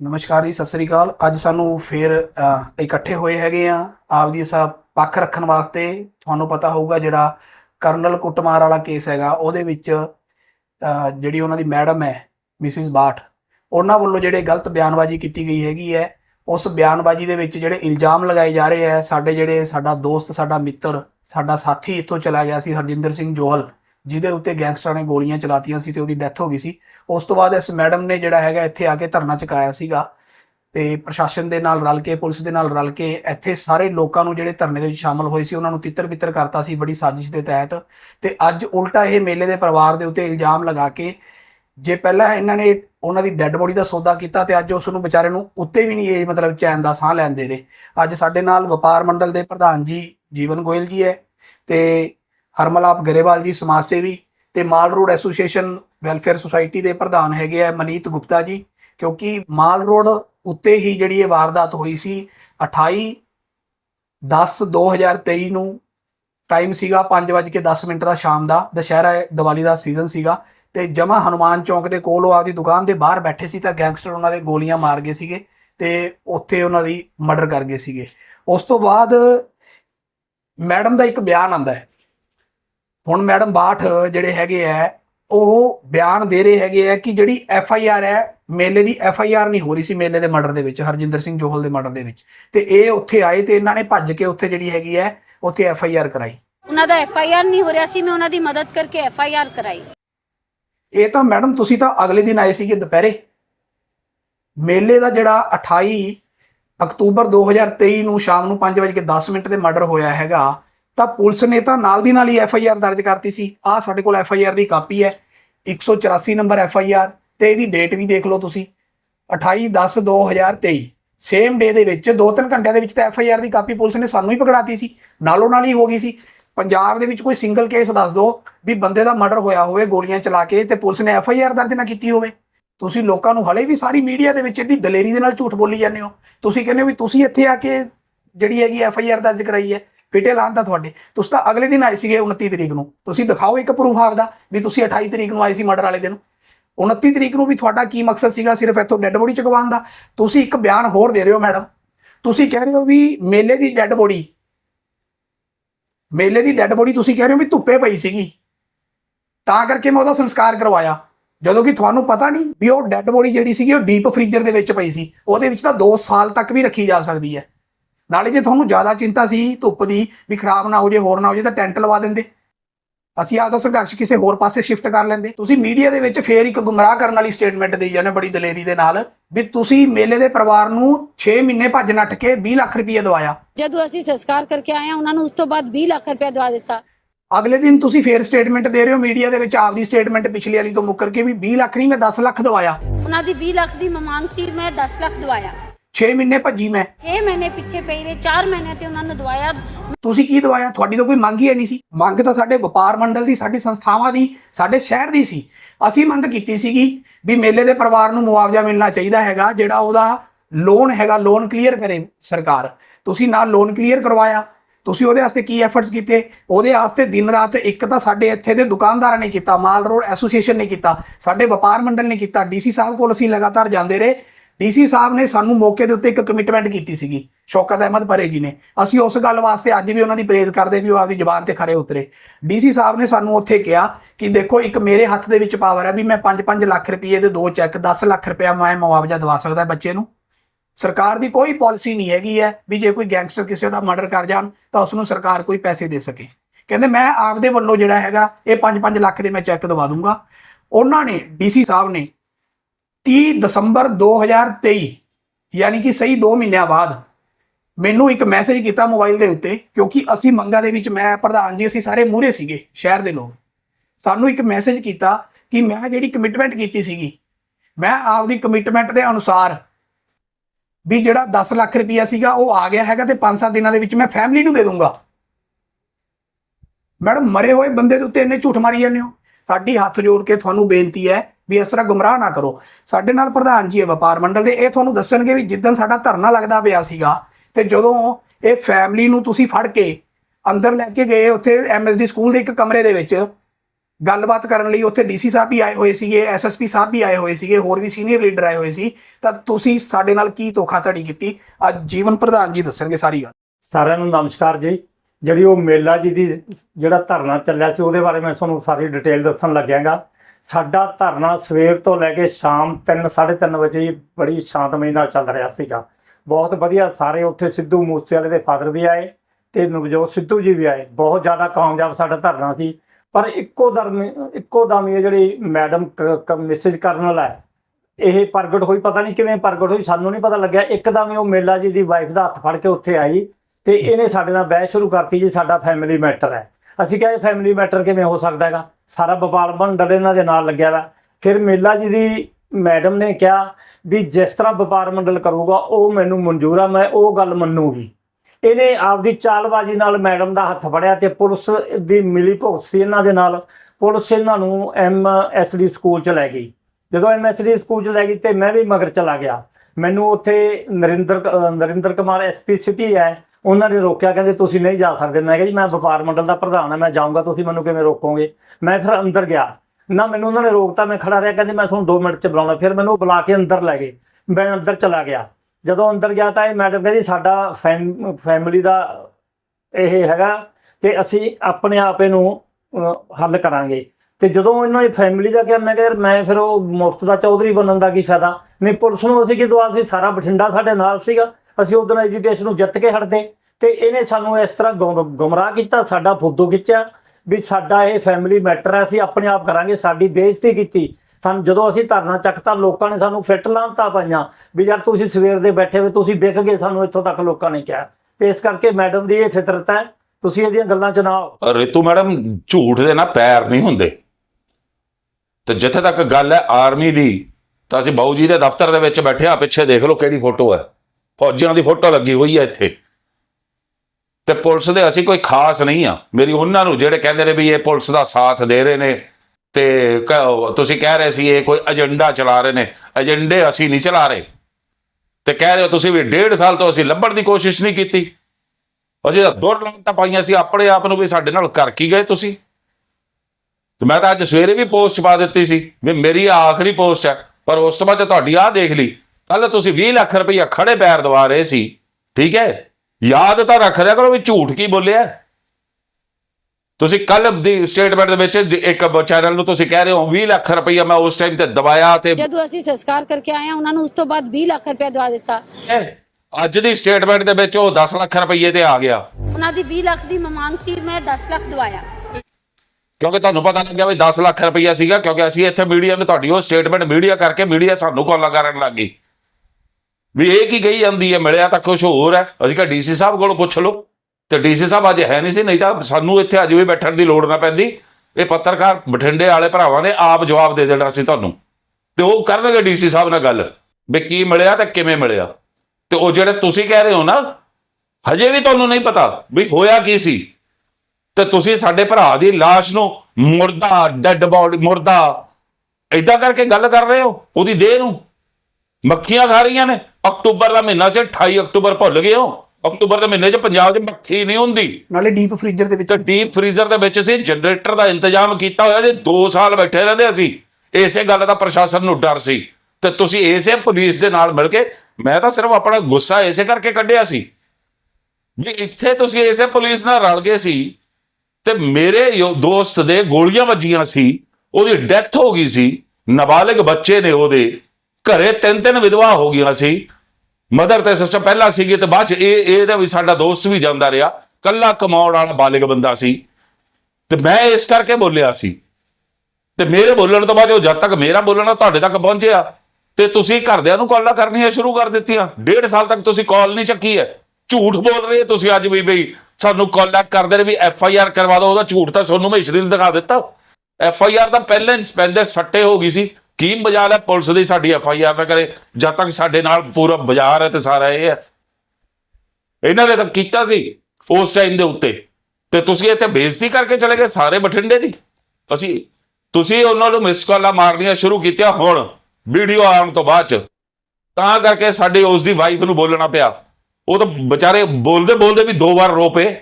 ਨਮਸਕਾਰ ਜੀ, ਸਤਿ ਸ੍ਰੀ ਅਕਾਲ। ਅੱਜ ਸਾਨੂੰ ਫੇਰ ਇਕੱਠੇ ਹੋਏ ਹੈਗੇ ਆ। ਆਪਦੀ ਸਾ ਪੱਖ ਰੱਖਣ ਵਾਸਤੇ ਤੁਹਾਨੂੰ ਪਤਾ ਹੋਊਗਾ ਜਿਹੜਾ ਕਰਨਲ ਕੁੱਟਮਾਰ ਵਾਲਾ ਕੇਸ ਹੈਗਾ, ਉਹਦੇ ਵਿੱਚ ਜਿਹੜੀ ਉਹਨਾਂ ਦੀ ਮੈਡਮ ਹੈ, ਮਿਸਿਸ ਬਾਠ, ਉਹਨਾਂ ਵੱਲੋਂ ਜਿਹੜੇ ਗਲਤ ਬਿਆਨਬਾਜ਼ੀ ਕੀਤੀ ਗਈ ਹੈਗੀ ਹੈ, ਉਸ ਬਿਆਨਬਾਜ਼ੀ ਦੇ ਵਿੱਚ ਜਿਹੜੇ ਇਲਜ਼ਾਮ ਲਗਾਏ ਜਾ ਰਹੇ ਹੈ, ਸਾਡੇ ਜਿਹੜੇ ਸਾਡਾ ਦੋਸਤ, ਸਾਡਾ ਮਿੱਤਰ, ਸਾਡਾ ਸਾਥੀ ਇੱਥੋਂ ਚਲਾ ਗਿਆ ਸੀ, ਹਰਜਿੰਦਰ ਸਿੰਘ ਜੋਹਲ। ਜਿਹਦੇ ਉੱਤੇ ਗੈਂਗਸਟਰਾਂ ਨੇ ਗੋਲੀਆਂ ਚਲਾਤੀਆਂ ਸੀ ਤੇ ਉਹਦੀ ਡੈਥ ਹੋ ਗਈ ਸੀ। ਉਸ ਤੋਂ ਬਾਅਦ ਇਸ ਮੈਡਮ ਨੇ ਜਿਹੜਾ ਹੈਗਾ ਇੱਥੇ ਆ ਕੇ ਧਰਨਾ ਚੁਕਾਇਆ ਸੀਗਾ ਤੇ ਪ੍ਰਸ਼ਾਸਨ ਦੇ ਨਾਲ ਰਲ ਕੇ, ਪੁਲਿਸ ਦੇ ਨਾਲ ਰਲ ਕੇ ਇੱਥੇ ਸਾਰੇ ਲੋਕਾਂ ਨੂੰ ਜਿਹੜੇ ਧਰਨੇ ਦੇ ਵਿੱਚ ਸ਼ਾਮਲ ਹੋਏ ਸੀ, ਉਹਨਾਂ ਨੂੰ ਤਿੱਤਰ ਬਿੱਤਰ ਕਰਤਾ ਸੀ ਬੜੀ ਸਾਜ਼ਿਸ਼ ਦੇ ਤਹਿਤ। ਤੇ ਅੱਜ ਉਲਟਾ ਇਹ ਮੇਲੇ ਦੇ ਪਰਿਵਾਰ ਦੇ ਉੱਤੇ ਇਲਜ਼ਾਮ ਲਗਾ ਕੇ ਜੇ ਪਹਿਲਾਂ ਇਹਨਾਂ ਨੇ ਉਹਨਾਂ ਦੀ ਡੈੱਡ ਬੋਡੀ ਦਾ ਸੌਦਾ ਕੀਤਾ ਤੇ ਅੱਜ ਉਸ ਨੂੰ ਵਿਚਾਰੇ ਨੂੰ ਉੱਤੇ ਵੀ ਨਹੀਂ ਇਹ ਮਤਲਬ ਚੈਨ ਦਾ ਸਾਹ ਲੈਣ ਦੇ ਰਹੇ। ਅੱਜ ਸਾਡੇ ਨਾਲ ਵਪਾਰ ਮੰਡਲ ਦੇ ਪ੍ਰਧਾਨ ਜੀ ਜੀਵਨ ਗੋਇਲ ਜੀ ਹੈ ਤੇ ਹਰਮਲਾਪ ਗਰੇਵਾਲ ਜੀ, ਸਮਾਜ ਸੇਵੀ ਤੇ mall road association welfare society ਦੇ ਪ੍ਰਧਾਨ ਹੈਗੇ ਆ ਮਨੀਤ ਗੁਪਤਾ ਜੀ, ਕਿਉਂਕਿ ਮਾਲ ਰੋਡ ਉੱਤੇ ਹੀ ਜਿਹੜੀ ਇਹ ਵਾਰਦਾਤ ਹੋਈ ਸੀ 28 10 2023 ਨੂੰ ਟਾਈਮ ਸੀਗਾ 5:10 ਮਿੰਟ ਦਾ ਸ਼ਾਮ ਦਾ, ਦੁਸ਼ਹਿਰਾ, ਦੀਵਾਲੀ ਦਾ ਸੀਜ਼ਨ ਸੀਗਾ ਤੇ ਜਮਾ ਹਨੂਮਾਨ ਚੌਂਕ ਦੇ ਕੋਲ ਉਹ ਆਪਦੀ ਦੁਕਾਨ ਦੇ ਬਾਹਰ ਬੈਠੇ ਸੀ ਤਾਂ ਗੈਂਗਸਟਰ ਉਹਨਾਂ ਦੇ ਗੋਲੀਆਂ ਮਾਰ ਗਏ ਸੀਗੇ ਤੇ ਉੱਥੇ ਉਹਨਾਂ ਦੀ ਮਰਡਰ ਕਰ ਗਏ ਸੀਗੇ। ਉਸ ਤੋਂ ਬਾਅਦ ਮੈਡਮ ਦਾ ਇੱਕ ਬਿਆਨ ਆਂਦਾ ਹੈ। ਹੁਣ ਮੈਡਮ ਬਾਠ ਜਿਹੜੇ ਹੈਗੇ ਆ ਉਹ ਬਿਆਨ ਦੇ ਰਹੇ ਹੈਗੇ ਆ ਕਿ ਜਿਹੜੀ ਐਫ ਆਈ ਆਰ ਹੈ ਮੇਲੇ ਦੀ ਐਫ ਆਈ ਆਰ ਨਹੀਂ ਹੋ ਰਹੀ ਸੀ ਮੇਲੇ ਦੇ ਮਰਡਰ ਦੇ ਵਿੱਚ ਹਰਜਿੰਦਰ ਸਿੰਘ ਜੋਹਲ ਦੇ ਮਰਡਰ ਦੇ ਵਿੱਚ। ਤੇ ਇਹ ਉੱਥੇ ਆਏ ਤੇ ਇਹਨਾਂ ਨੇ ਭੱਜ ਕੇ ਉੱਥੇ ਜਿਹੜੀ ਹੈਗੀ ਹੈ ਉੱਥੇ ਐਫ ਆਈ ਆਰ ਕਰਾਈ। ਉਹਨਾਂ ਦਾ ਐਫ ਆਈ ਆਰ ਨਹੀਂ ਹੋ ਰਿਹਾ ਸੀ ਮੈਂ ਉਹਨਾਂ ਦੀ ਮਦਦ ਕਰਕੇ ਐਫ ਆਈ ਆਰ ਕਰਾਈ। ਇਹ ਤਾਂ ਮੈਡਮ ਤੁਸੀਂ ਤਾਂ ਅਗਲੇ ਦਿਨ ਆਏ ਸੀਗੇ ਦੁਪਹਿਰੇ। ਮੇਲੇ ਦਾ ਜਿਹੜਾ 28 ਅਕਤੂਬਰ 2023 ਨੂੰ ਸ਼ਾਮ ਨੂੰ 5:10 ਮਿੰਟ ਤੇ ਮਰਡਰ ਹੋਇਆ ਹੈਗਾ ਤਾਂ ਪੁਲਿਸ ਨੇ ਤਾਂ ਨਾਲ ਦੀ ਨਾਲ ਹੀ ਐਫ ਆਈ ਆਰ ਦਰਜ ਕਰਤੀ ਸੀ। ਆਹ ਸਾਡੇ ਕੋਲ ਐਫ ਆਈ ਆਰ ਦੀ ਕਾਪੀ ਹੈ। 184 ਨੰਬਰ ਐਫ ਆਈ ਆਰ ਤੇ ਇਹਦੀ ਡੇਟ ਵੀ ਦੇਖ ਲਓ ਤੁਸੀਂ। 28/10/2023 ਸੇਮ ਡੇ ਦੇ ਵਿੱਚ 2-3 ਘੰਟਿਆਂ ਦੇ ਵਿੱਚ ਤਾਂ ਐਫ ਆਈ ਆਰ ਦੀ ਕਾਪੀ ਪੁਲਿਸ ਨੇ ਸਾਨੂੰ ਹੀ ਪਕੜਾਤੀ ਸੀ। ਨਾਲੋਂ ਨਾਲ ਹੀ ਹੋ ਗਈ ਸੀ। ਪੰਜਾਬ ਦੇ ਵਿੱਚ ਕੋਈ ਸਿੰਗਲ ਕੇਸ ਦੱਸ ਦਿਓ ਵੀ ਬੰਦੇ ਦਾ ਮਰਡਰ ਹੋਇਆ ਹੋਵੇ, ਗੋਲੀਆਂ ਚਲਾ ਕੇ ਤੇ ਪੁਲਿਸ ਨੇ ਐਫ ਆਈ ਆਰ ਦਰਜ ਨਾ ਕੀਤੀ ਹੋਵੇ। ਤੁਸੀਂ ਲੋਕਾਂ ਨੂੰ ਹਲੇ ਵੀ ਸਾਰੀ ਮੀਡੀਆ ਦੇ ਵਿੱਚ ਇੰਨੀ ਦਲੇਰੀ ਦੇ ਨਾਲ ਝੂਠ ਬੋਲੀ ਜਾਂਦੇ ਹੋ। ਤੁਸੀਂ ਕਹਿੰਦੇ ਹੋ ਵੀ ਤੁਸੀਂ ਇੱਥੇ ਆ ਕੇ ਜਿਹੜੀ ਹੈਗੀ ਐਫ ਆਈ ਆਰ ਦਰਜ ਕਰਾਈ ਹੈ। ਫਿਟੇ ਲਾਂਦਾ ਤੁਹਾਡੇ। ਤੁਸੀਂ ਤਾਂ ਅਗਲੇ ਦਿਨ ਆਏ ਸੀਗੇ 29 ਤਰੀਕ ਨੂੰ। ਤੁਸੀਂ ਦਿਖਾਓ ਇੱਕ ਪ੍ਰੂਫ ਆਪਦਾ ਵੀ ਤੁਸੀਂ 28 ਤਰੀਕ ਨੂੰ ਆਏ ਸੀ ਮਰਡਰ ਵਾਲੇ ਦਿਨ। 29 ਤਰੀਕ ਨੂੰ ਵੀ ਤੁਹਾਡਾ ਕੀ ਮਕਸਦ ਸੀਗਾ ਸਿਰਫ ਇੱਥੋਂ ਡੈੱਡ ਬੋਡੀ ਚੁਕਵਾਉਣ ਦਾ? ਤੁਸੀਂ ਇੱਕ ਬਿਆਨ ਹੋਰ ਦੇ ਰਹੇ ਹੋ ਮੈਡਮ ਤੁਸੀਂ ਕਹਿ ਰਹੇ ਹੋ ਵੀ ਮੇਲੇ ਦੀ ਡੈੱਡ ਬੋਡੀ ਮੇਲੇ ਦੀ ਡੈੱਡ ਬੋਡੀ ਤੁਸੀਂ ਕਹਿ ਰਹੇ ਹੋ ਵੀ ਧੁੱਪੇ ਪਈ ਸੀਗੀ। ਤਾਂ ਕਰਕੇ ਮੈਂ ਉਹਦਾ ਸੰਸਕਾਰ ਕਰਵਾਇਆ। ਜਦੋਂ ਕਿ ਤੁਹਾਨੂੰ ਪਤਾ ਨਹੀਂ ਵੀ ਉਹ ਡੈੱਡ ਬੋਡੀ ਜਿਹੜੀ ਸੀਗੀ ਉਹ ਡੀਪ ਫ੍ਰੀਜ਼ਰ ਦੇ ਵਿੱਚ ਪਈ ਸੀ। ਉਹਦੇ ਵਿੱਚ ਤਾਂ 2 ਸਾਲ ਤੱਕ ਵੀ ਰੱਖੀ ਜਾ ਸਕਦੀ ਹੈ। ਨਾਲੇ ਜੇ ਤੁਹਾਨੂੰ ਜ਼ਿਆਦਾ ਚਿੰਤਾ ਸੀ ਧੁੱਪ ਦੀ ਵੀ ਖਰਾਬ ਨਾ ਹੋ ਜੇ ਹੋਰ ਨਾ ਹੋ ਜੇ ਤਾਂ ਟੈਂਟ ਲਵਾ ਦਿੰਦੇ। ਅਸੀਂ ਆਪਦਾ ਸੰਘਰਸ਼ ਕਿਸੇ ਹੋਰ ਪਾਸੇ ਸ਼ਿਫਟ ਕਰ ਲੈਂਦੇ। ਤੁਸੀਂ ਮੀਡੀਆ ਦੇ ਵਿੱਚ ਫੇਰ ਇੱਕ ਗੁੰਮਰਾਹ ਕਰਨ ਵਾਲੀ ਸਟੇਟਮੈਂਟ ਦੇਈ ਜਾਂਦੇ ਬੜੀ ਦਲੇਰੀ ਦੇ ਨਾਲ ਵੀ ਤੁਸੀਂ ਮੇਲੇ ਦੇ ਪਰਿਵਾਰ ਨੂੰ 6 ਮਹੀਨੇ ਭੱਜ ਨੱਠ ਕੇ 20 ਲੱਖ ਰੁਪਏ ਦਵਾਇਆ। ਜਦੋਂ ਅਸੀਂ ਸੰਸਕਾਰ ਕਰਕੇ ਆਏ ਹਾਂ ਉਹਨਾਂ ਨੂੰ ਉਸ ਤੋਂ ਬਾਅਦ 20 ਲੱਖ ਰੁਪਏ ਦਵਾ ਦਿੱਤਾ। ਅਗਲੇ ਦਿਨ ਤੁਸੀਂ ਫੇਰ ਸਟੇਟਮੈਂਟ ਦੇ ਰਹੇ ਹੋ ਮੀਡੀਆ ਦੇ ਵਿੱਚ ਆਪਦੀ ਸਟੇਟਮੈਂਟ ਪਿਛਲੀ ਵਾਲੀ ਤੋਂ ਮੁੱਕਰ ਕੇ ਵੀ 20 ਲੱਖ ਨਹੀਂ ਮੈਂ 10 ਲੱਖ ਦਵਾਇਆ। ਉਹਨਾਂ ਦੀ 20 ਲੱਖ ਦੀ ਮੰਗ ਸੀ ਮੈਂ 10 ਲੱਖ ਦਵਾਇਆ। 6 ਮਹੀਨੇ ਭੱਜੀ ਮੈਂ। 6 ਮਹੀਨੇ ਪਿੱਛੇ ਪਈ ਰਹੇ 4 ਮਹੀਨੇ ਤੇ ਉਹਨਾਂ ਨੂੰ ਦਵਾਇਆ। ਤੁਸੀਂ ਕੀ ਦਵਾਇਆ? ਤੁਹਾਡੀ ਤਾਂ ਕੋਈ ਮੰਗ ਹੀ ਨਹੀਂ ਸੀ। ਮੰਗ ਤਾਂ ਸਾਡੇ ਵਪਾਰ ਮੰਡਲ ਦੀ ਸਾਡੀ ਸੰਸਥਾਵਾਂ ਦੀ ਸਾਡੇ ਸ਼ਹਿਰ ਦੀ ਸੀ। ਅਸੀਂ ਮੰਗ ਕੀਤੀ ਸੀਗੀ ਵੀ ਮੇਲੇ ਦੇ ਪਰਿਵਾਰ ਨੂੰ ਮੁਆਵਜ਼ਾ ਮਿਲਣਾ ਚਾਹੀਦਾ ਹੈਗਾ ਜਿਹੜਾ ਉਹਦਾ ਲੋਨ ਹੈਗਾ ਲੋਨ ਕਲੀਅਰ ਕਰੇ ਸਰਕਾਰ। ਤੁਸੀਂ ਨਾਲ ਲੋਨ ਕਲੀਅਰ ਕਰਵਾਇਆ। ਤੁਸੀਂ ਉਹਦੇ ਵਾਸਤੇ ਕੀ ਐਫਰਟਸ ਕੀਤੇ? ਉਹਦੇ ਵਾਸਤੇ ਦਿਨ ਰਾਤ ਇੱਕ ਤਾਂ ਸਾਡੇ ਇੱਥੇ ਦੇ ਦੁਕਾਨਦਾਰਾਂ ਨੇ ਕੀਤਾ ਮਾਲ ਰੋਡ ਐਸੋਸੀਏਸ਼ਨ ਨੇ ਕੀਤਾ ਸਾਡੇ ਵਪਾਰ ਮੰਡਲ ਨੇ ਕੀਤਾ। ਡੀਸੀ ਸਾਹਿਬ ਕੋਲ ਅਸੀਂ ਲਗਾਤਾਰ ਜਾਂਦੇ ਰਹੇ। ਡੀਸੀ ਸਾਹਿਬ ਨੇ ਸਾਨੂੰ ਮੌਕੇ ਦੇ ਉੱਤੇ ਇੱਕ ਕਮਿਟਮੈਂਟ ਕੀਤੀ ਸੀਗੀ। ਸ਼ੌਕਤ ਅਹਿਮਦ ਪਰੇ ਜੀ ਨੇ। ਅਸੀਂ ਉਸ ਗੱਲ ਵਾਸਤੇ ਅੱਜ ਵੀ ਉਹਨਾਂ ਦੀ ਪ੍ਰੇਜ਼ ਕਰਦੇ ਵੀ ਉਹ ਆਪਦੀ ਜ਼ੁਬਾਨ ਤੇ ਖਰੇ ਉਤਰੇ। ਡੀਸੀ ਸਾਹਿਬ ਨੇ ਸਾਨੂੰ ਉੱਥੇ ਕਿਹਾ ਕਿ ਦੇਖੋ, ਇੱਕ ਮੇਰੇ ਹੱਥ ਦੇ ਵਿੱਚ ਪਾਵਰ ਹੈ ਵੀ ਮੈਂ 5-5 ਲੱਖ ਰੁਪਏ ਦੇ ਦੋ ਚੈੱਕ 10 ਲੱਖ ਰੁਪਇਆ ਮੈਂ ਮੁਆਵਜ਼ਾ ਦਵਾ ਸਕਦਾ ਬੱਚੇ ਨੂੰ। ਸਰਕਾਰ ਦੀ ਕੋਈ ਪਾਲਿਸੀ ਨਹੀਂ ਹੈਗੀ ਹੈ ਵੀ ਜੇ ਕੋਈ ਗੈਂਗਸਟਰ ਕਿਸੇ ਦਾ ਮਰਡਰ ਕਰ ਜਾਣ, ਤਾਂ ਉਸ ਨੂੰ ਸਰਕਾਰ ਕੋਈ ਪੈਸੇ ਦੇ ਸਕੇ। ਕਹਿੰਦੇ ਮੈਂ ਆਪਦੇ ਵੱਲੋਂ ਜਿਹੜਾ ਹੈਗਾ, ਇਹ 5-5 ਲੱਖ ਦੇ ਮੈਂ ਚੈੱਕ ਦਵਾ ਦੂੰਗਾ। ਉਹਨਾਂ ਨੇ, ਡੀਸੀ ਸਾਹਿਬ ਨੇ 30 ਦਸੰਬਰ 2023 ਯਾਨੀ ਕਿ ਸਹੀ 2 ਮਹੀਨਿਆਂ ਬਾਅਦ ਮੈਨੂੰ ਇੱਕ ਮੈਸੇਜ ਕੀਤਾ ਮੋਬਾਈਲ ਦੇ ਉੱਤੇ, ਕਿਉਂਕਿ ਅਸੀਂ ਮੰਗਾ ਦੇ ਵਿੱਚ, ਮੈਂ ਪ੍ਰਧਾਨ ਜੀ, ਅਸੀਂ ਸਾਰੇ ਮੂਹਰੇ ਸੀਗੇ, ਸ਼ਹਿਰ ਦੇ ਲੋਕ। ਸਾਨੂੰ ਇੱਕ ਮੈਸੇਜ ਕੀਤਾ ਕਿ ਮੈਂ ਜਿਹੜੀ ਕਮਿਟਮੈਂਟ ਕੀਤੀ ਸੀਗੀ, ਮੈਂ ਆਪਦੀ ਕਮਿਟਮੈਂਟ ਦੇ ਅਨੁਸਾਰ ਵੀ ਜਿਹੜਾ 10 ਲੱਖ ਰੁਪਈਆ ਸੀਗਾ, ਉਹ ਆ ਗਿਆ ਹੈਗਾ ਤੇ 5-7 ਦਿਨਾਂ ਦੇ ਵਿੱਚ ਮੈਂ ਫੈਮਿਲੀ ਨੂੰ ਦੇ ਦੂੰਗਾ। ਮੈਡਮ, ਮਰੇ ਹੋਏ ਬੰਦੇ ਦੇ ਉੱਤੇ ਇੰਨੇ ਝੂਠ ਮਾਰੀ ਜਾਂਦੇ ਹੋ? ਸਾਡੀ ਹੱਥ ਜੋੜ ਕੇ ਤੁਹਾਨੂੰ ਬੇਨਤੀ ਹੈ ਵੀ ਇਸ ਤਰ੍ਹਾਂ ਗੁੰਮਰਾਹ ਨਾ ਕਰੋ। ਸਾਡੇ ਨਾਲ ਪ੍ਰਧਾਨ ਜੀ ਹੈ ਵਪਾਰ ਮੰਡਲ ਦੇ, ਇਹ ਤੁਹਾਨੂੰ ਦੱਸਣਗੇ ਵੀ ਜਿੱਦਣ ਸਾਡਾ ਧਰਨਾ ਲੱਗਦਾ ਪਿਆ ਸੀਗਾ ਤੇ ਜਦੋਂ ਇਹ ਫੈਮਿਲੀ ਨੂੰ ਤੁਸੀਂ ਫੜ ਕੇ ਅੰਦਰ ਲੈ ਕੇ ਗਏ ਉੱਥੇ ਐਮਐਸਡੀ ਸਕੂਲ ਦੇ ਇੱਕ ਕਮਰੇ ਦੇ ਵਿੱਚ, ਗੱਲਬਾਤ ਕਰਨ ਲਈ ਉੱਥੇ ਡੀਸੀ ਸਾਹਿਬ ਵੀ ਆਏ ਹੋਏ ਸੀਗੇ ਐਸਐਸਪੀ ਸਾਹਿਬ ਵੀ ਆਏ ਹੋਏ ਸੀਗੇ, ਹੋਰ ਵੀ ਸੀਨੀਅਰ ਲੀਡਰ ਆਏ ਹੋਏ ਸੀ, ਤਾਂ ਤੁਸੀਂ ਸਾਡੇ ਨਾਲ ਕੀ ਧੋਖਾਧੜੀ ਕੀਤੀ? ਅੱਜ ਜੀਵਨ ਪ੍ਰਧਾਨ ਜੀ ਦੱਸਣਗੇ ਸਾਰੀ ਗੱਲ। ਸਾਰਿਆਂ ਨੂੰ ਨਮਸਕਾਰ ਜੀ। ਜਿਹੜੀ ਉਹ ਮੇਲਾ ਜੀ ਦੀ ਜਿਹੜਾ ਧਰਨਾ ਚੱਲਿਆ ਸੀ ਉਹਦੇ ਬਾਰੇ ਮੈਂ ਤੁਹਾਨੂੰ ਸਾਰੀ ਡਿਟੇਲ ਦੱਸਣ ਲੱਗਿਆਗਾ। ਸਾਡਾ ਧਰਨਾ ਸਵੇਰ ਤੋਂ ਲੈ ਕੇ ਸ਼ਾਮ 3 3:30 ਵਜੇ ਬੜੀ ਸ਼ਾਂਤਮਈ ਨਾਲ ਚੱਲ ਰਿਹਾ ਸੀਗਾ। ਬਹੁਤ ਵਧੀਆ, ਸਾਰੇ ਉੱਥੇ ਸਿੱਧੂ ਮੂਸੇਵਾਲੇ ਦੇ ਫਾਦਰ ਵੀ ਆਏ ਤੇ ਨਵਜੋਤ ਸਿੱਧੂ ਜੀ ਵੀ ਆਏ। ਬਹੁਤ ਜ਼ਿਆਦਾ ਕਾਮਯਾਬ ਸਾਡਾ ਧਰਨਾ ਸੀ। ਪਰ ਇੱਕੋ ਦਰਮ, ਇੱਕੋ ਦਮ ਇਹ ਜਿਹੜੀ ਮੈਡਮ ਮੈਸੇਜ ਕਰਨ ਹੈ, ਇਹ ਪ੍ਰਗਟ ਹੋਈ, ਪਤਾ ਨਹੀਂ ਕਿਵੇਂ ਪ੍ਰਗਟ ਹੋਈ, ਸਾਨੂੰ ਨਹੀਂ ਪਤਾ ਲੱਗਿਆ। ਇੱਕਦਮ ਹੀ ਉਹ ਮੇਲਾ ਜੀ ਦੀ ਵਾਈਫ ਦਾ ਹੱਥ ਫੜ ਕੇ ਉੱਥੇ ਆਈ ਤੇ ਇਹਨੇ ਸਾਡੇ ਨਾਲ ਬਹਿਸ ਸ਼ੁਰੂ ਕਰਤੀ ਜੀ, ਸਾਡਾ ਫੈਮਿਲੀ ਮੈਟਰ ਹੈ। ਅਸੀਂ ਕਿਹਾ ਇਹ ਫੈਮਿਲੀ ਮੈਟਰ ਕਿਵੇਂ ਹੋ ਸਕਦਾ ਹੈਗਾ? ਸਾਰਾ ਵਪਾਰ ਮੰਡਲ ਇਹਨਾਂ ਦੇ ਨਾਲ ਲੱਗਿਆ ਵਾ। ਫਿਰ ਮੇਲਾ ਜੀ ਦੀ ਮੈਡਮ ਨੇ ਕਿਹਾ ਵੀ ਜਿਸ ਤਰ੍ਹਾਂ ਵਪਾਰ ਮੰਡਲ ਕਰੂਗਾ, ਉਹ ਮੈਨੂੰ ਮਨਜ਼ੂਰ ਆ, ਮੈਂ ਉਹ ਗੱਲ ਮੰਨੂਗੀ। ਇਹਨੇ ਆਪਦੀ ਚਾਲਬਾਜ਼ੀ ਨਾਲ ਮੈਡਮ ਦਾ ਹੱਥ ਫੜਿਆ ਤੇ ਪੁਲਿਸ ਦੀ ਮਿਲੀ ਭੁਗਤ ਸੀ ਇਹਨਾਂ ਦੇ ਨਾਲ। ਪੁਲਿਸ ਇਹਨਾਂ ਨੂੰ ਐਮਐਸਡੀ ਸਕੂਲ ਚ ਲੈ ਗਈ। ਜਦੋਂ ਐਮਐਸਡੀ ਸਕੂਲ ਚ ਲੈ ਗਈ ਤੇ ਮੈਂ ਵੀ ਮਗਰ ਚਲਾ ਗਿਆ। ਮੈਨੂੰ ਉੱਥੇ ਨਰਿੰਦਰ ਨਰਿੰਦਰ ਕੁਮਾਰ ਐਸਪੀ ਸਿਟੀ ਹੈ। ਉਹਨਾਂ ਨੇ ਰੋਕਿਆ, ਕਹਿੰਦੇ ਤੁਸੀਂ ਨਹੀਂ ਜਾ ਸਕਦੇ। ਮੈਂ ਕਿਹਾ ਜੀ, ਮੈਂ ਵਪਾਰ ਮੰਡਲ ਦਾ ਪ੍ਰਧਾਨ ਹਾਂ, ਮੈਂ ਜਾਊਂਗਾ, ਤੁਸੀਂ ਮੈਨੂੰ ਕਿਵੇਂ ਰੋਕੋਗੇ? ਮੈਂ ਫਿਰ ਅੰਦਰ ਗਿਆ। ਨਾ ਮੈਨੂੰ ਉਹਨਾਂ ਨੇ ਰੋਕਤਾ, ਮੈਂ ਖੜਾ ਰਿਹਾ, ਕਹਿੰਦੇ ਮੈਂ ਤੁਹਾਨੂੰ 2 ਮਿੰਟ ਚ ਬੁਲਾਉਣਾ। ਫਿਰ ਮੈਨੂੰ ਬੁਲਾ ਕੇ ਅੰਦਰ ਲੈ ਗਏ। ਮੈਂ ਅੰਦਰ ਚਲਾ ਗਿਆ। ਜਦੋਂ ਅੰਦਰ ਗਿਆ ਤਾਂ ਇਹ ਮੈਡਮ ਕਹਿੰਦੀ, ਸਾਡਾ ਫੈਮਿਲੀ ਦਾ ਇਹ ਹੈਗਾ ਤੇ ਅਸੀਂ ਆਪਣੇ ਆਪ ਇਹਨੂੰ ਹੱਲ ਕਰਾਂਗੇ। ਤੇ ਜਦੋਂ ਇਹਨਾਂ ਦੀ ਫੈਮਿਲੀ ਦਾ ਕਿਹਾ, ਮੈਂ ਕਿਹਾ ਮੈਂ ਫਿਰ ਉਹ ਮੁਫਤ ਦਾ ਚੌਧਰੀ ਬਣਨ ਦਾ ਕੀ ਫਾਇਦਾ? ਨਹੀਂ, ਪੁਲਿਸ ਨੂੰ ਅਸੀਂ ਕੀ ਦਵਾਲ ਸੀ ਸਾਰਾ ਬਠਿੰਡਾ ਸਾਡੇ ਨਾਲ ਸੀਗਾ। ਅਸੀਂ ਉਦੋਂ ਐਜੀਟੇਸ਼ਨ ਨੂੰ ਜਿੱਤ ਕੇ ਹਟਦੇ ਤੇ ਇਹਨੇ ਸਾਨੂੰ ਇਸ ਤਰ੍ਹਾਂ ਗੁੰਮ- ਗੁੰਮਰਾਹ ਕੀਤਾ, ਸਾਡਾ ਫੋਟੋ ਖਿੱਚਿਆ ਵੀ ਸਾਡਾ ਇਹ ਫੈਮਿਲੀ ਮੈਟਰ ਹੈ, ਅਸੀਂ ਆਪਣੇ ਆਪ ਕਰਾਂਗੇ, ਸਾਡੀ ਬੇਇੱਜ਼ਤੀ ਕੀਤੀ। ਸਾਨੂੰ ਜਦੋਂ ਅਸੀਂ ਧਰਨਾ ਚੱਕਤਾ, ਲੋਕਾਂ ਨੇ ਸਾਨੂੰ ਫਿੱਟ ਲਾਂਤਾ ਪਾਈਆਂ ਵੀ ਯਾਰ ਤੁਸੀਂ ਸਵੇਰ ਦੇ ਬੈਠੇ ਹੋਏ, ਤੁਸੀਂ ਵਿਕ ਗਏ, ਸਾਨੂੰ ਇੱਥੋਂ ਤੱਕ ਲੋਕਾਂ ਨੇ ਕਿਹਾ। ਤੇ ਇਸ ਕਰਕੇ ਮੈਡਮ ਦੀ ਇਹ ਫਿਤਰਤ ਹੈ, ਤੁਸੀਂ ਇਹਦੀਆਂ ਗੱਲਾਂ ਚ ਨਾ ਆਓ। ਰਿਤੂ ਮੈਡਮ, ਝੂਠ ਦੇ ਨਾ ਪੈਰ ਨਹੀਂ ਹੁੰਦੇ। ਤੇ ਜਿੱਥੇ ਤੱਕ ਗੱਲ ਹੈ ਆਰਮੀ ਦੀ, ਤਾਂ ਅਸੀਂ ਬਾਊ ਜੀ ਦੇ ਦਫ਼ਤਰ ਦੇ ਵਿੱਚ ਬੈਠੇ ਆ, ਪਿੱਛੇ ਦੇਖ ਲਓ ਕਿਹੜੀ ਫੋਟੋ ਹੈ। ਫੌਜੀਆਂ ਦੀ ਫੋਟੋ ਲੱਗੀ ਹੋਈ ਹੈ ਇੱਥੇ। ਤੇ ਪੁਲਿਸ ਦੇ ਅਸੀਂ ਕੋਈ ਖਾਸ ਨਹੀਂ ਆ। ਮੇਰੀ ਉਹਨਾਂ ਨੂੰ ਜਿਹੜੇ ਕਹਿੰਦੇ ਨੇ ਵੀ ਇਹ ਪੁਲਿਸ ਦਾ ਸਾਥ ਦੇ ਰਹੇ ਨੇ ਤੇ ਕ- ਤੁਸੀਂ ਕਹਿ ਰਹੇ ਸੀ ਇਹ ਕੋਈ ਏਜੰਡਾ ਚਲਾ ਰਹੇ ਨੇ। ਏਜੰਡੇ ਅਸੀਂ ਨਹੀਂ ਚਲਾ ਰਹੇ। ਤੇ ਕਹਿ ਰਹੇ ਹੋ ਤੁਸੀਂ ਵੀ ਡੇਢ ਸਾਲ ਤੋਂ ਅਸੀਂ ਲੱਭਣ ਦੀ ਕੋਸ਼ਿਸ਼ ਨਹੀਂ ਕੀਤੀ। ਅਸੀਂ ਤਾਂ ਦੁਰ ਲਾਂਤਾਂ ਪਾਈਆਂ ਸੀ, ਆਪਣੇ ਆਪ ਨੂੰ ਵੀ ਸਾਡੇ ਨਾਲ ਕਰ ਕੀ ਗਏ ਤੁਸੀਂ। ਤੇ ਮੈਂ ਤਾਂ ਅੱਜ ਸਵੇਰੇ ਵੀ ਪੋਸਟ ਪਾ ਦਿੱਤੀ ਸੀ ਵੀ ਮੇਰੀ ਆਹ ਆਖਰੀ ਪੋਸਟ ਹੈ, ਪਰ ਉਸ ਤੋਂ ਬਾਅਦ 'ਚ ਤੁਹਾਡੀ ਆਹ ਦੇਖ ਲਈ। ਕੱਲ ਤੁਸੀਂ 20 ਲੱਖ ਰੁਪਈਆ ਖੜੇ ਪੈਰ ਦਵਾ ਰਹੇ ਸੀ ਠੀਕ ਹੈ? ਯਾਦ ਤਾਂ ਰੱਖ ਲਿਆ ਕਰੋ ਵੀ ਝੂਠ ਕੀ ਬੋਲਿਆ। ਤੁਸੀਂ ਕੱਲ ਦੀ ਸਟੇਟਮੈਂਟ ਦੇ ਵਿੱਚ ਇੱਕ ਚੈਨਲ ਨੂੰ ਤੁਸੀਂ ਕਹਿ ਰਹੇ ਹੋ 20 ਲੱਖ ਰੁਪਈਆ ਮੈਂ ਉਸ ਟਾਈਮ ਤੇ ਦਬਾਇਆ ਤੇ ਜਦੋਂ ਅਸੀਂ ਸੰਸਕਾਰ ਕਰਕੇ ਆਏ ਉਹਨਾਂ ਨੂੰ ਉਸ ਤੋਂ ਬਾਅਦ 20 ਲੱਖ ਰੁਪਇਆ ਦਵਾ ਦਿੱਤਾ। ਅੱਜ ਦੀ ਸਟੇਟਮੈਂਟ ਦੇ ਵਿੱਚ ਉਹ 10 ਲੱਖ ਰੁਪਈਏ ਤੇ ਆ ਗਿਆ। ਉਹਨਾਂ ਦੀ 20 ਲੱਖ ਦੀ ਮੰਗ ਸੀ ਮੈਂ 10 ਲੱਖ ਦਵਾਇਆ। ਕਿਉਂਕਿ ਤੁਹਾਨੂੰ ਪਤਾ ਲੱਗਿਆ ਵੀ 10 ਲੱਖ ਰੁਪਈਆ ਸੀਗਾ ਕਿਉਂਕਿ ਅਸੀਂ ਇੱਥੇ ਮੀਡੀਆ ਨੂੰ ਤੁਹਾਡੀ ਉਹ ਸਟੇਟਮੈਂਟ ਮੀਡੀਆ ਕਰਕੇ ਮੀਡੀਆ ਸਾਨੂੰ ਕਾਲਾਂ ਕਰਨ ਲੱਗ ਗਈ। ਵੀ ਇਹ ਕੀ ਕਹੀ ਜਾਂਦੀ ਹੈ? ਮਿਲਿਆ ਤਾਂ ਕੁਝ ਹੋਰ ਹੈ। ਅਸੀਂ ਕਿਹਾ ਡੀਸੀ ਸਾਹਿਬ ਕੋਲੋਂ ਪੁੱਛ ਲਓ। ਤੇ ਡੀਸੀ ਸਾਹਿਬ ਅੱਜ ਹੈ ਨਹੀਂ ਸੀ, ਨਹੀਂ ਤਾਂ ਸਾਨੂੰ ਇੱਥੇ ਅੱਜ ਵੀ ਬੈਠਣ ਦੀ ਲੋੜ ਨਾ ਪੈਂਦੀ। ਇਹ ਪੱਤਰਕਾਰ ਬਠਿੰਡੇ ਵਾਲੇ ਭਰਾਵਾਂ ਨੇ ਆਪ ਜਵਾਬ ਦੇ ਦੇਣਾ ਸੀ ਤੁਹਾਨੂੰ। ਤੇ ਉਹ ਕਰਨਗੇ ਡੀਸੀ ਸਾਹਿਬ ਨਾਲ ਗੱਲ, ਵੀ ਕੀ ਮਿਲਿਆ ਤੇ ਕਿਵੇਂ ਮਿਲਿਆ। ਤੇ ਉਹ ਜਿਹੜੇ ਤੁਸੀਂ ਕਹਿ ਰਹੇ ਹੋ ਨਾ, ਹਜੇ ਵੀ ਤੁਹਾਨੂੰ ਨਹੀਂ ਪਤਾ ਵੀ ਹੋਇਆ ਕੀ ਸੀ। ਤੇ ਤੁਸੀਂ ਸਾਡੇ ਭਰਾ ਦੀ ਲਾਸ਼ ਨੂੰ ਮੁਰਦਾ, ਡੈੱਡ ਬਾਡੀ, ਮੁਰਦਾ ਇਦਾਂ ਕਰਕੇ ਗੱਲ ਕਰ ਰਹੇ ਹੋ, ਉਹਦੀ ਦੇਹ ਨੂੰ। ਮੱਖੀਆਂ ਖਾ ਰਹੀਆਂ ਨੇ। ਅਕਤੂਬਰ ਦਾ ਮਹੀਨਾ ਸੀ 28 ਅਕਤੂਬਰ ਭੁੱਲ ਗਏ ਹੋ। ਅਕਤੂਬਰ ਦੇ ਮਹੀਨੇ 'ਚ ਪੰਜਾਬ 'ਚ ਮੱਖੀ ਨਹੀਂ ਹੁੰਦੀ। ਨਾਲੇ ਡੀਪ ਫ੍ਰੀਜ਼ਰ ਦੇ ਵਿੱਚ ਤੇ ਡੀਪ ਫ੍ਰੀਜ਼ਰ ਦੇ ਵਿੱਚ ਸੀ ਜਨਰੇਟਰ ਦਾ ਇੰਤਜ਼ਾਮ ਕੀਤਾ ਹੋਇਆ ਜੇ 2 ਸਾਲ ਬੈਠੇ ਰਹਿੰਦੇ ਅਸੀਂ। ਇਸੇ ਗੱਲ ਦਾ ਪ੍ਰਸ਼ਾਸਨ ਨੂੰ ਡਰ ਸੀ। ਤੇ ਤੁਸੀਂ ਇਸੇ ਪੁਲਿਸ ਦੇ ਨਾਲ ਮਿਲ ਕੇ ਮੈਂ ਤਾਂ ਸਿਰਫ ਆਪਣਾ ਗੁੱਸਾ ਇਸੇ ਕਰਕੇ ਕੱਢਿਆ ਸੀ। ਵੀ ਇੱਥੇ ਤੁਸੀਂ ਇਸੇ ਪੁਲਿਸ ਨਾਲ ਰਲ ਗਏ ਸੀ ਤੇ ਮੇਰੇ ਦੋਸਤ ਦੇ ਗੋਲੀਆਂ ਵੱਜੀਆਂ ਸੀ ਉਹਦੀ ਡੈਥ ਹੋ ਗਈ ਸੀ ਨਾਬਾਲਗ ਬੱਚੇ ਨੇ ਉਹਦੇ। ਘਰੇ ਤਿੰਨ ਤਿੰਨ ਵਿਧਵਾ ਹੋ ਗਈਆਂ ਸੀ। ਮਦਰ ਤੇ ਸਿਸਟਰ ਪਹਿਲਾਂ ਸੀਗੀ ਤੇ ਬਾਅਦ ਚ ਇਹ, ਇਹਦਾ ਵੀ ਸਾਡਾ ਦੋਸਤ ਵੀ ਜਾਂਦਾ ਰਿਹਾ। ਕੱਲਾ ਕਮਾਉਣ ਵਾਲਾ ਬਾਲਗ ਬੰਦਾ ਸੀ। ਤੇ ਮੈਂ ਇਸ ਕਰਕੇ ਬੋਲਿਆ ਸੀ। ਤੇ ਮੇਰੇ ਬੋਲਣ ਤੋਂ ਬਾਅਦ ਉਹ ਜਦ ਤੱਕ ਮੇਰਾ ਬੋਲਣਾ ਤੁਹਾਡੇ ਤੱਕ ਪਹੁੰਚਿਆ, ਤੇ ਤੁਸੀਂ ਘਰਦਿਆਂ ਨੂੰ ਕਾਲਾਂ ਕਰਨੀਆਂ ਸ਼ੁਰੂ ਕਰ ਦਿੱਤੀਆਂ। ਡੇਢ ਸਾਲ ਤੱਕ ਤੁਸੀਂ ਕਾਲ ਨਹੀਂ ਚੱਕੀ ਹੈ। ਝੂਠ ਬੋਲ ਰਹੇ ਤੁਸੀਂ ਅੱਜ ਵੀ ਬਈ, ਸਾਨੂੰ ਕਾਲ ਕਰਦੇ ਨੇ ਵੀ ਐਫ ਆਈ ਆਰ ਕਰਵਾ ਦਿਓ, ਉਹਦਾ ਝੂਠ ਤਾਂ ਤੁਹਾਨੂੰ ਮੈਂ ਇਸ਼ਰੀ ਦਿਖਾ ਦਿੱਤਾ। ਐਫ ਆਈ ਆਰ ਤਾਂ ਪਹਿਲਾਂ ਹੀ ਸਪੈਂਦਰ ਸੱਟੇ ਹੋ ਗਈ ਸੀ। ਕੀ ਮਜਾਲ ਹੈ ਪੁਲਿਸ ਦੀ ਸਾਡੀ ਐਫ ਆਈ ਆਰ ਤਾਂ ਕਰੇ। ਜਦ ਤੱਕ ਸਾਡੇ ਨਾਲ ਪੂਰਾ ਬਾਜ਼ਾਰ ਹੈ ਤੇ ਸਾਰਾ ਇਹ ਹੈ। ਇਹਨਾਂ ਨੇ ਤਾਂ ਕੀਤਾ ਸੀ ਉਸ ਟਾਈਮ ਦੇ ਉੱਤੇ। ਤੇ ਤੁਸੀਂ ਇੱਥੇ ਬੇਇੱਜ਼ਤੀ ਕਰਕੇ ਚਲੇ ਗਏ ਸਾਰੇ ਬਠਿੰਡੇ ਦੀ। ਅਸੀਂ, ਤੁਸੀਂ ਉਹਨਾਂ ਨੂੰ ਮਿਸ ਕਾਲਾਂ ਮਾਰਨੀਆਂ ਸ਼ੁਰੂ ਕੀਤੀਆਂ ਹੁਣ, ਵੀਡੀਓ ਆਉਣ ਤੋਂ ਬਾਅਦ ਚ। ਤਾਂ ਕਰਕੇ ਸਾਡੇ ਉਸ ਦੀ ਵਾਈਫ ਨੂੰ ਬੋਲਣਾ ਪਿਆ। ਉਹ ਤਾਂ ਵਿਚਾਰੇ ਬੋਲਦੇ ਬੋਲਦੇ ਵੀ ਦੋ ਵਾਰ ਰੋ ਪਏ।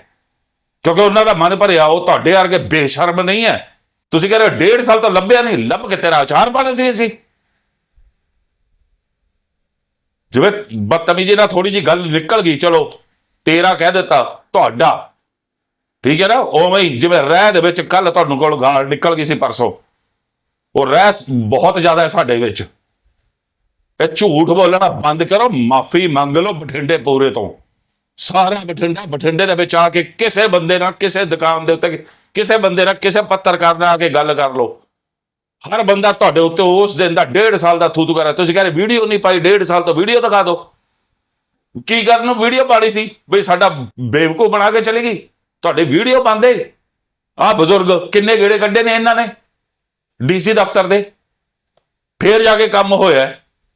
ਕਿਉਂਕਿ ਉਹਨਾਂ ਦਾ ਮਨ ਭਰਿਆ, ਉਹ ਤੁਹਾਡੇ ਵਰਗੇ ਬੇਸ਼ਰਮ ਨਹੀਂ ਹੈ। ਤੁਸੀਂ ਕਹਿੰਦੇ ਹੋ ਡੇਢ ਸਾਲ ਤਾਂ ਲੱਭਿਆ ਨਹੀਂ, ਲੱਭ ਕੇ ਤੇਰਾ ਅਚਾਰ ਪਾਣਾ ਸੀ ਅਸੀਂ। ਜਿਵੇਂ ਬਦਤਮੀਜ਼ੀ ਨਾਲ ਥੋੜੀ ਜੀ ਗੱਲ ਨਿਕਲ ਗਈ, ਚਲੋ, ਤੇਰਾ ਕਹਿ ਦਿੱਤਾ, ਤੁਹਾਡਾ। ਠੀਕ ਹੈ ਨਾ? ਉਵੇਂ ਜਿਵੇਂ ਰਹਿ ਦੇ ਵਿੱਚ ਕੱਲ ਤੁਹਾਨੂੰ ਕੋਲ ਗਾਲ ਨਿਕਲ ਗਈ ਸੀ ਪਰਸੋਂ। ਉਹ ਰਹਿ ਬਹੁਤ ਜ਼ਿਆਦਾ ਹੈ ਸਾਡੇ ਵਿੱਚ। ਇਹ ਝੂਠ ਬੋਲਣਾ ਬੰਦ ਕਰੋ, ਮਾਫੀ ਮੰਗ ਲਓ ਬਠਿੰਡੇ ਪੂਰੇ ਤੋਂ। ਸਾਰਾ ਬਠਿੰਡਾ ਬਠਿੰਡੇ ਦੇ ਵਿੱਚ ਆ ਕੇ ਕਿਸੇ ਬੰਦੇ ਨਾਲ ਕਿਸੇ ਦੁਕਾਨ ਦੇ ਉੱਤੇ ਕਿਸੇ ਬੰਦੇ ਨਾਲ ਕਿਸੇ ਪੱਤਰਕਾਰ ਨਾਲ ਆ ਕੇ ਗੱਲ ਕਰ ਲਓ। ਹਰ ਬੰਦਾ ਤੁਹਾਡੇ ਉੱਤੇ ਉਸ ਦਿਨ ਦਾ ਡੇਢ ਸਾਲ ਦਾ ਥੂਥੂ ਕਰ ਰਿਹਾ। ਤੁਸੀਂ ਕਹਿੰਦੇ ਵੀਡੀਓ ਨਹੀਂ ਪਾਈ ਡੇਢ ਸਾਲ ਤੋਂ ਵੀਡੀਓ ਦਿਖਾ ਦਿਓ। ਕੀ ਕਰਨ ਨੂੰ ਵੀਡੀਓ ਪਾੜੀ ਸੀ? ਬਈ ਸਾਡਾ ਬੇਵਕੂਫ ਬਣਾ ਕੇ ਚਲੀ ਗਈ। ਤੁਹਾਡੇ ਵੀਡੀਓ ਪਾਉਂਦੇ। ਆ ਬਜ਼ੁਰਗ ਕਿੰਨੇ ਗੇੜੇ ਕੱਢੇ ਨੇ ਇਹਨਾਂ ਨੇ ਡੀਸੀ ਦਫ਼ਤਰ ਦੇ। ਫੇਰ ਜਾ ਕੇ ਕੰਮ ਹੋਇਆ।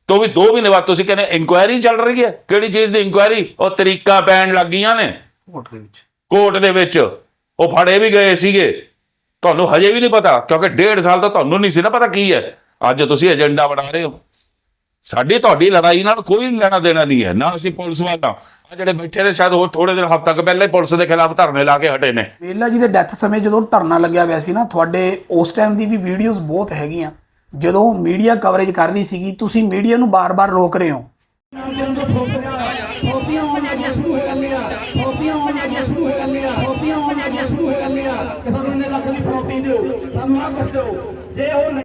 ਤੋਂ ਵੀ 2 ਮਹੀਨੇ ਬਾਅਦ ਤੁਸੀਂ ਕਹਿੰਦੇ ਇਨਕੁਆਇਰੀ ਚੱਲ ਰਹੀ ਹੈ। ਕਿਹੜੀ ਚੀਜ਼ ਦੀ ਇਨਕੁਆਇਰੀ? ਉਹ ਤਰੀਕਾ ਪੈਣ ਲੱਗ ਗਈਆਂ ਨੇ। ਕੋਰਟ ਦੇ ਵਿੱਚ। ਕੋਰਟ ਦੇ ਵਿੱਚ। ਉਹ ਫੜੇ ਵੀ ਗਏ ਸੀਗੇ। ਤੁਹਾਨੂੰ ਹਜੇ ਵੀ ਨਹੀਂ ਪਤਾ ਕਿਉਂਕਿ ਡੇਢ ਸਾਲ ਤੋਂ ਤੁਹਾਨੂੰ ਨਹੀਂ ਸੀ ਨਾ ਪਤਾ ਕੀ ਹੈ। ਅੱਜ ਤੁਸੀਂ ਏਜੰਡਾ ਬਣਾ ਰਹੇ ਹੋ। ਸਾਡੀ ਤੁਹਾਡੀ ਲੜਾਈ ਨਾਲ ਕੋਈ ਲੈਣਾ ਦੇਣਾ ਨਹੀਂ ਹੈ ਨਾ ਅਸੀਂ ਪੁਲਿਸ ਵਾਲਾ। ਆ ਜਿਹੜੇ ਬੈਠੇ ਨੇ ਸ਼ਾਇਦ ਹੋਰ ਥੋੜੇ ਦਿਨ ਹਫ਼ਤਾ ਕੁ ਪਹਿਲੇ ਪੁਲਿਸ ਦੇ ਖਿਲਾਫ ਧਰਨੇ ਲਾ ਕੇ ਹਟੇ ਨੇ। ਮੇਲਾ ਜੀ ਦੇ ਡੈਥ ਸਮੇਂ ਜਦੋਂ ਧਰਨਾ ਲੱਗਿਆ ਹੋਇਆ ਸੀ ਨਾ ਤੁਹਾਡੇ ਉਸ ਟਾਈਮ ਦੀ ਵੀ ਵੀਡੀਓਜ਼ ਬਹੁਤ ਹੈਗੀਆਂ। ਜਦੋਂ ਮੀਡੀਆ ਕਵਰੇਜ ਕਰ ਰਹੀ ਸੀਗੀ ਤੁਸੀਂ ਮੀਡੀਆ ਨੂੰ ਬਾਰ-ਬਾਰ ਰੋਕ ਰਹੇ ਹੋ ਥੋਪੀਆਂ ਆਉਣ ਲੱਗੀਆਂ ਸ਼ੁਰੂ ਹੋ ਜਾਂਦੀਆਂ ਥੋਪੀਆਂ ਆਉਣ ਲੱਗੀਆਂ ਸ਼ੁਰੂ ਹੋ ਜਾਂਦੀਆਂ ਥੋਪੀਆਂ ਆਉਣ ਲੱਗੀਆਂ ਸ਼ੁਰੂ ਹੋ ਜਾਂਦੀਆਂ ਕਿ ਸਾਨੂੰ ਇੰਨੇ ਲੱਖ ਦਿਓ, ਸਾਨੂੰ ਆਹ ਕੁਛ ਦਿਓ। ਜੇ ਉਹ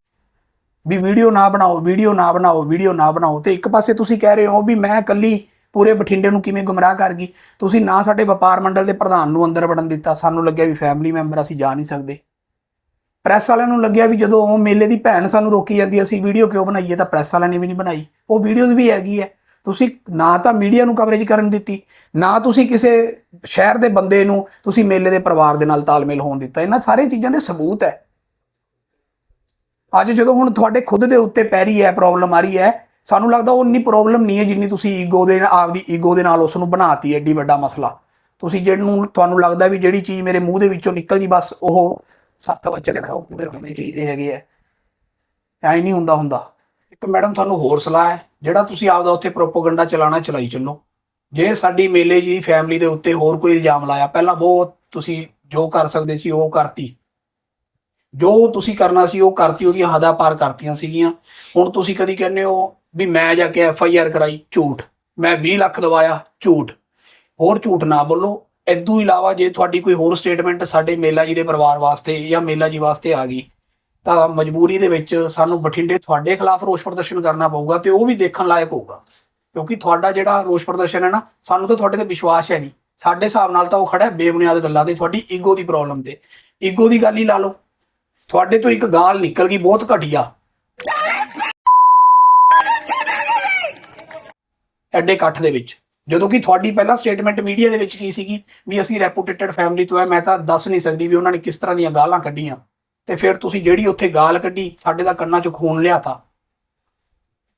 ਵੀ ਵੀਡੀਓ ਨਾ ਬਣਾਓ, ਵੀਡੀਓ ਨਾ ਬਣਾਓ, ਵੀਡੀਓ ਨਾ ਬਣਾਓ, ਤੇ ਇੱਕ ਪਾਸੇ ਤੁਸੀਂ ਕਹਿ ਰਹੇ ਹੋ ਵੀ ਮੈਂ ਇਕੱਲੀ ਪੂਰੇ ਬਠਿੰਡੇ ਨੂੰ ਕਿਵੇਂ ਗੁੰਮਰਾਹ ਕਰ ਗਈ। ਤੁਸੀਂ ਨਾ ਸਾਡੇ ਵਪਾਰ ਮੰਡਲ ਦੇ ਪ੍ਰਧਾਨ ਨੂੰ ਅੰਦਰ ਵੜਨ ਦਿੱਤਾ। ਸਾਨੂੰ ਲੱਗਿਆ ਵੀ ਫੈਮਿਲੀ ਮੈਂਬਰ ਅਸੀਂ ਜਾ ਨਹੀਂ ਸਕਦੇ। ਪ੍ਰੈਸ ਵਾਲਿਆਂ ਨੂੰ ਲੱਗਿਆ ਵੀ ਜਦੋਂ ਉਹ ਮੇਲੇ ਦੀ ਭੈਣ ਸਾਨੂੰ ਰੋਕੀ ਜਾਂਦੀ, ਅਸੀਂ ਵੀਡੀਓ ਕਿਉਂ ਬਣਾਈਏ? ਤਾਂ ਪ੍ਰੈਸ ਵਾਲਿਆਂ ਨੇ ਵੀ ਨਹੀਂ ਬਣਾਈ। ਉਹ ਵੀਡੀਓਜ਼ ਵੀ ਹੈਗੀ ਹੈ। ਤੁਸੀਂ ਨਾ ਤਾਂ ਮੀਡੀਆ ਨੂੰ ਕਵਰੇਜ ਕਰਨ ਦਿੱਤੀ, ਨਾ ਤੁਸੀਂ ਕਿਸੇ ਸ਼ਹਿਰ ਦੇ ਬੰਦੇ ਨੂੰ ਤੁਸੀਂ ਮੇਲੇ ਦੇ ਪਰਿਵਾਰ ਦੇ ਨਾਲ ਤਾਲਮੇਲ ਹੋਣ ਦਿੱਤਾ। ਇਹਨਾਂ ਸਾਰੀਆਂ ਚੀਜ਼ਾਂ ਦੇ ਸਬੂਤ ਹੈ। ਅੱਜ ਜਦੋਂ ਹੁਣ ਤੁਹਾਡੇ ਖੁਦ ਦੇ ਉੱਤੇ ਪੈ ਰਹੀ ਹੈ ਪ੍ਰੋਬਲਮ ਆ ਰਹੀ ਹੈ, ਸਾਨੂੰ ਲੱਗਦਾ ਉਹ ਇੰਨੀ ਪ੍ਰੋਬਲਮ ਨਹੀਂ ਹੈ ਜਿੰਨੀ ਤੁਸੀਂ ਈਗੋ ਦੇ ਆਪਦੀ ਈਗੋ ਦੇ ਨਾਲ ਉਸ ਨੂੰ ਬਣਾਤੀ ਐਡੀ ਵੱਡਾ ਮਸਲਾ। ਤੁਸੀਂ ਜਿਹਨੂੰ ਤੁਹਾਨੂੰ ਲੱਗਦਾ ਵੀ ਜਿਹੜੀ ਚੀਜ਼ ਮੇਰੇ ਮੂੰਹ ਦੇ ਵਿੱਚੋਂ ਨਿਕਲ ਜੀ ਬਸ ਉਹ ਸੱਤ ਵਜੇ ਤੱਕ ਉਹ ਪੂਰੇ ਹੋਣੇ ਚਾਹੀਦੇ ਹੈਗੇ ਆ ਐ ਨਹੀਂ ਹੁੰਦਾ ਹੁੰਦਾ। ਇੱਕ ਮੈਡਮ ਤੁਹਾਨੂੰ ਹੋਰ ਸਲਾਹ ਹੈ, ਜਿਹੜਾ ਤੁਸੀਂ ਆਪਦਾ ਉੱਥੇ ਪ੍ਰੋਪਗੈਂਡਾ ਚਲਾਣਾ ਚਲਾਈ ਚੱਲੋ। ਜੇ ਸਾਡੀ ਮੇਲੇ ਜੀ ਦੀ ਫੈਮਿਲੀ ਦੇ ਉੱਤੇ ਹੋਰ ਕੋਈ ਇਲਜ਼ਾਮ ਲਾਇਆ, ਪਹਿਲਾਂ ਬਹੁਤ ਤੁਸੀਂ ਜੋ ਕਰ ਸਕਦੇ ਸੀ ਉਹ ਕਰਤੀ। ਜੋ ਤੁਸੀਂ ਕਰਨਾ ਸੀ ਉਹ ਕਰਤੀ, ਉਹਦੀਆਂ ਹੱਦਾਂ ਪਾਰ ਕਰਤੀਆਂ ਸੀਗੀਆਂ। ਹੁਣ ਤੁਸੀਂ ਕਦੀ ਕਹਿੰਦੇ ਹੋ ਵੀ ਮੈਂ ਜਾ ਕੇ ਐਫ ਆਈ ਆਰ ਕਰਾਈ, ਝੂਠ। ਮੈਂ 20 ਲੱਖ ਦਵਾਇਆ, ਝੂਠ। ਹੋਰ ਝੂਠ ਨਾ ਬੋਲੋ। ਇਦੋਂ ਇਲਾਵਾ ਜੇ ਤੁਹਾਡੀ ਕੋਈ ਹੋਰ ਸਟੇਟਮੈਂਟ ਸਾਡੇ ਮੇਲਾ ਜੀ ਦੇ ਪਰਿਵਾਰ ਵਾਸਤੇ ਜਾਂ ਮੇਲਾ ਜੀ ਵਾਸਤੇ ਆ ਗਈ ਤਾਂ ਮਜਬੂਰੀ ਦੇ ਵਿੱਚ ਸਾਨੂੰ ਬਠਿੰਡੇ ਤੁਹਾਡੇ ਖਿਲਾਫ ਰੋਸ ਪ੍ਰਦਰਸ਼ਨ ਕਰਨਾ ਪਊਗਾ ਤੇ ਉਹ ਵੀ ਦੇਖਣ ਲਾਇਕ ਹੋਊਗਾ। ਕਿਉਂਕਿ ਤੁਹਾਡਾ ਜਿਹੜਾ ਰੋਸ ਪ੍ਰਦਰਸ਼ਨ ਹੈ ਨਾ, ਸਾਨੂੰ ਤਾਂ ਤੁਹਾਡੇ ਤੇ ਵਿਸ਼ਵਾਸ ਹੈ ਨਹੀਂ। ਸਾਡੇ ਹਿਸਾਬ ਨਾਲ ਤਾਂ ਉਹ ਖੜਾ ਹੈ ਬੇਬੁਨਿਆਦ ਗੱਲਾਂ ਤੇ, ਤੁਹਾਡੀ ਈਗੋ ਦੀ ਪ੍ਰੋਬਲਮ ਤੇ। ਈਗੋ ਦੀ ਗੱਲ ਹੀ ਲਾ ਲਓ। ਤੁਹਾਡੇ ਤੋਂ ਇੱਕ ਗਾਲ ਨਿਕਲ ਗਈ ਬਹੁਤ ਘਟੀਆ। ਐਡੇ ਇਕੱਠ ਦੇ ਵਿੱਚ। ਜਦੋਂ ਕਿ ਤੁਹਾਡੀ ਪਹਿਲਾਂ ਸਟੇਟਮੈਂਟ ਮੀਡੀਆ ਦੇ ਵਿੱਚ ਕੀ ਸੀਗੀ? ਵੀ ਅਸੀਂ ਰੈਪੂਟੇਟਡ ਫੈਮਿਲੀ ਤੋਂ ਹੈ, ਮੈਂ ਤਾਂ ਦੱਸ ਨਹੀਂ ਸਕਦੀ ਵੀ ਉਹਨਾਂ ਨੇ ਕਿਸ ਤਰ੍ਹਾਂ ਦੀਆਂ ਗਾਲਾਂ ਕੱਢੀਆਂ। ਤੇ ਫਿਰ ਤੁਸੀਂ ਜਿਹੜੀ ਉੱਥੇ ਗਾਲ ਕੱਢੀ, ਸਾਡੇ ਦਾ ਕੰਨਾਂ 'ਚ ਖੂਨ ਲਿਆਤਾ।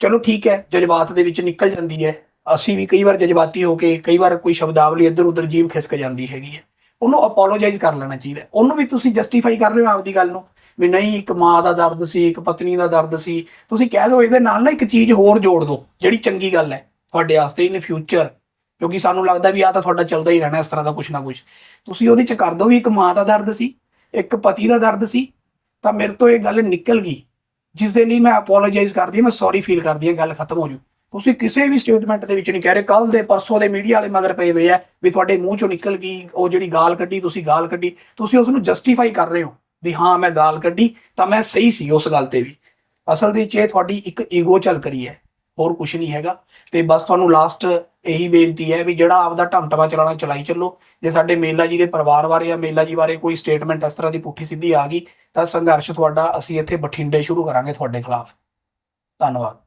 ਚਲੋ ਠੀਕ ਹੈ, ਜਜ਼ਬਾਤ ਦੇ ਵਿੱਚ ਨਿਕਲ ਜਾਂਦੀ ਹੈ। ਅਸੀਂ ਵੀ ਕਈ ਵਾਰ ਜਜ਼ਬਾਤੀ ਹੋ ਕੇ, ਕਈ ਵਾਰ ਕੋਈ ਸ਼ਬਦਾਵਲੀ ਇੱਧਰ ਉੱਧਰ ਜੀਵ ਖਿਸਕ ਜਾਂਦੀ ਹੈਗੀ ਹੈ। ਉਹਨੂੰ ਅਪੋਲੋਜਾਈਜ਼ ਕਰ ਲੈਣਾ ਚਾਹੀਦਾ ਉਹਨੂੰ ਵੀ ਤੁਸੀਂ ਜਸਟੀਫਾਈ ਕਰ ਰਹੇ ਹੋ ਆਪਦੀ ਗੱਲ ਨੂੰ, ਵੀ ਨਹੀਂ, ਇੱਕ ਮਾਂ ਦਾ ਦਰਦ ਸੀ, ਇੱਕ ਪਤਨੀ ਦਾ ਦਰਦ ਸੀ। ਤੁਸੀਂ ਕਹਿ ਦਿਓ ਇਹਦੇ ਨਾਲ ਨਾ ਇੱਕ ਚੀਜ਼ ਹੋਰ ਜੋੜ ਦਿਓ, ਜਿਹੜੀ ਚੰਗੀ ਗੱਲ ਹੈ। ਤੁਹਾਡੇ ਵਾਸਤੇ ਇਨ ਫਿਊਚਰ ਕਿਉਂਕਿ ਸਾਨੂੰ ਲੱਗਦਾ ਵੀ ਆ ਤਾਂ ਤੁਹਾਡਾ ਚੱਲਦਾ ਹੀ ਰਹਿਣਾ, ਇਸ ਤਰ੍ਹਾਂ ਦਾ ਕੁਝ ਨਾ ਕੁਝ ਤੁਸੀਂ ਉਹਦੇ ਚ ਕਰ ਦਿਓ ਵੀ ਇੱਕ ਮਾਂ ਦਾ ਦਰਦ ਸੀ, ਇੱਕ ਪਤੀ ਦਾ ਦਰਦ ਸੀ ਤਾਂ ਮੇਰੇ ਤੋਂ ਇਹ ਗੱਲ ਨਿਕਲ ਗਈ ਜਿਸ ਦੇ ਲਈ ਮੈਂ ਅਪੋਲੋਜਾਈਜ਼ ਕਰਦੀ ਹਾਂ ਮੈਂ ਸੌਰੀ ਫੀਲ ਕਰਦੀ ਹਾਂ, ਗੱਲ ਖਤਮ ਹੋ ਜੂ। ਤੁਸੀਂ ਕਿਸੇ ਵੀ ਸਟੇਟਮੈਂਟ ਦੇ ਵਿੱਚ ਨਹੀਂ ਕਹਿ ਰਹੇ ਕੱਲ ਦੇ ਪਰਸੋਂ ਦੇ ਮੀਡੀਆ ਵਾਲੇ ਮਗਰ ਪਏ ਹੋਏ ਆ ਵੀ ਤੁਹਾਡੇ ਮੂੰਹ ਚੋਂ ਨਿਕਲ ਗਈ, ਉਹ ਜਿਹੜੀ ਗਾਲ ਕੱਢੀ, ਤੁਸੀਂ ਗਾਲ ਕੱਢੀ, ਤੁਸੀਂ ਉਸ ਨੂੰ ਜਸਟੀਫਾਈ ਕਰ ਰਹੇ ਹੋ ਵੀ ਹਾਂ, ਮੈਂ ਗਾਲ ਕੱਢੀ, ਤਾਂ ਮੈਂ ਸਹੀ ਸੀ ਉਸ ਗੱਲ ਤੇ ਵੀ। ਅਸਲ ਦੇ ਵਿੱਚ ਇਹ ਤੁਹਾਡੀ ਇੱਕ ਈਗੋ ਚੱਲ ਕਰੀ ਹੈ। ਹੋਰ ਕੁਝ ਨਹੀਂ ਹੈਗਾ। ਤੇ ਬਸ ਤੁਹਾਨੂੰ ਲਾਸਟ ਇਹੀ ਬੇਨਤੀ ਹੈ ਵੀ ਜਿਹੜਾ ਆਪਦਾ ਢਮਟਮਾ ਚਲਾਣਾ, ਚਲਾਈ ਚੱਲੋ। ਜੇ ਸਾਡੇ ਮੇਲਾ ਜੀ ਦੇ ਪਰਿਵਾਰ ਬਾਰੇ ਜਾਂ ਮੇਲਾ ਜੀ ਬਾਰੇ ਕੋਈ ਸਟੇਟਮੈਂਟ ਇਸ ਤਰ੍ਹਾਂ ਦੀ ਪੁੱਠੀ ਸਿੱਧੀ ਆ ਗਈ, ਤਾਂ ਸੰਘਰਸ਼ ਤੁਹਾਡਾ ਅਸੀਂ ਇੱਥੇ ਬਠਿੰਡੇ ਸ਼ੁਰੂ ਕਰਾਂਗੇ ਤੁਹਾਡੇ ਖਿਲਾਫ। ਧੰਨਵਾਦ।